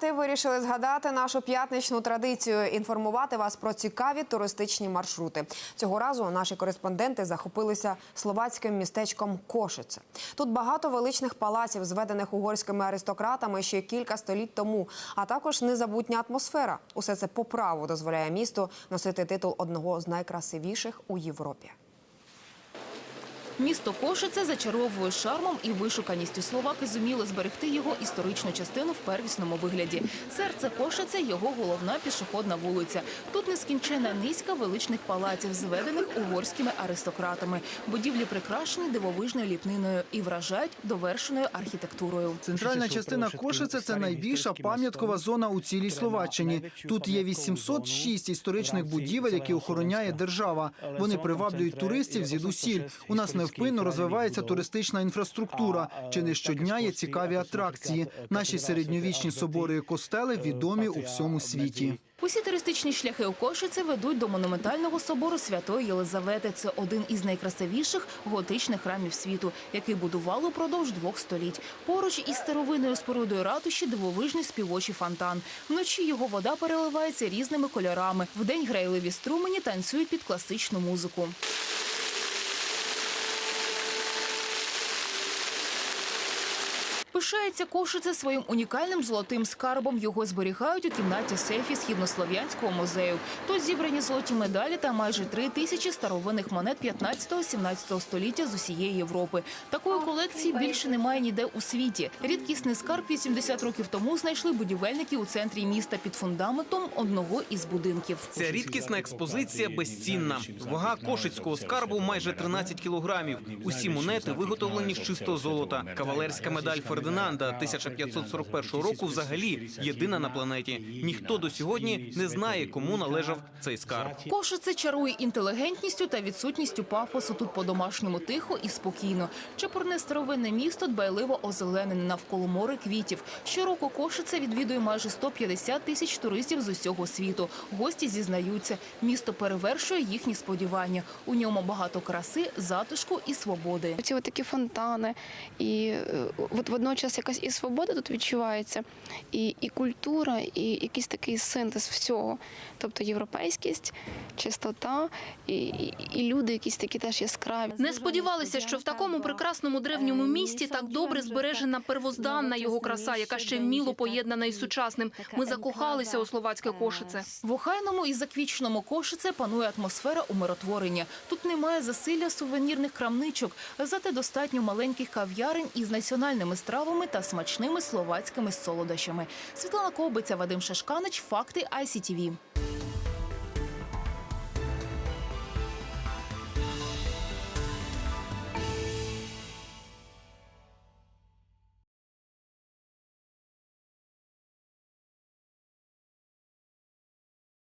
факти вирішили згадати нашу п'ятничну традицію інформувати вас про цікаві туристичні маршрути. Цього разу наші кореспонденти захопилися словацьким містечком Кошице. Тут багато величних палаців, зведених угорськими аристократами ще кілька століть тому, а також незабутня атмосфера. Усе це по праву дозволяє місту носити титул одного з найкрасивіших у Європі. Місто Кошице зачаровує шармом і вишуканістю. Словаки зуміли зберегти його історичну частину в первісному вигляді. Серце Кошице – його головна пішохідна вулиця. Тут нескінчена низка величних палаців, зведених угорськими аристократами. Будівлі прикрашені дивовижною ліпниною і вражають довершеною архітектурою. Центральна частина Кошице – це найбільша пам'яткова зона у цілій Словаччині. Тут є 806 історичних будівель, які охороняє держава. Вони приваблюють туристів звідусіль. У нас невпинно розвивається туристична інфраструктура. Чи не щодня є цікаві атракції. Наші середньовічні собори і костели відомі у всьому світі. Усі туристичні шляхи у Кошице ведуть до монументального собору Святої Єлизавети. Це один із найкрасивіших готичних храмів світу, який будували упродовж двох століть. Поруч із старовинною спорудою ратуші дивовижний співочий фонтан. Вночі його вода переливається різними кольорами. Вдень грайливі струмені танцюють під класичну музику. Пишається Кошице своїм унікальним золотим скарбом. Його зберігають у кімнаті сейфі Східнослов'янського музею. Тут зібрані золоті медалі та майже три тисячі старовинних монет 15-17 століття з усієї Європи. Такої колекції більше немає ніде у світі. Рідкісний скарб 80 років тому знайшли будівельники у центрі міста під фундаментом одного із будинків. Ця рідкісна експозиція безцінна. Вага кошицького скарбу майже 13 кілограмів. Усі монети виготовлені з чистого золота. Кавалерська медаль Фердинанда 1541 року взагалі єдина на планеті. Ніхто до сьогодні не знає, кому належав цей скарб. Кошице чарує інтелігентністю та відсутністю пафосу. Тут по-домашньому тихо і спокійно. Чепурне старовинне місто дбайливо озеленене навколо море квітів. Щороку Кошице відвідує майже 150 тисяч туристів з усього світу. Гості зізнаються, місто перевершує їхні сподівання. У ньому багато краси, затишку і свободи. Ці такі фонтани, і е, от водночас якась і свобода тут відчувається, і, і культура, і якийсь такий синтез всього. Тобто європейськість, чистота, і, і, і люди якісь такі теж яскраві. Не сподівалися, що в такому прекрасному древньому місті так добре збережена первозданна його краса, яка ще вміло поєднана із сучасним. Ми закохалися у словацьке кошице. В охайному і заквіченому Кошице панує атмосфера умиротворення. Тут немає засилля сувенірних крамничок, зате достатньо маленьких кав'ярень із національними стравами та смачними словацькими солодощами. Світлана Ковбиця, Вадим Шашканич, Факти ICTV.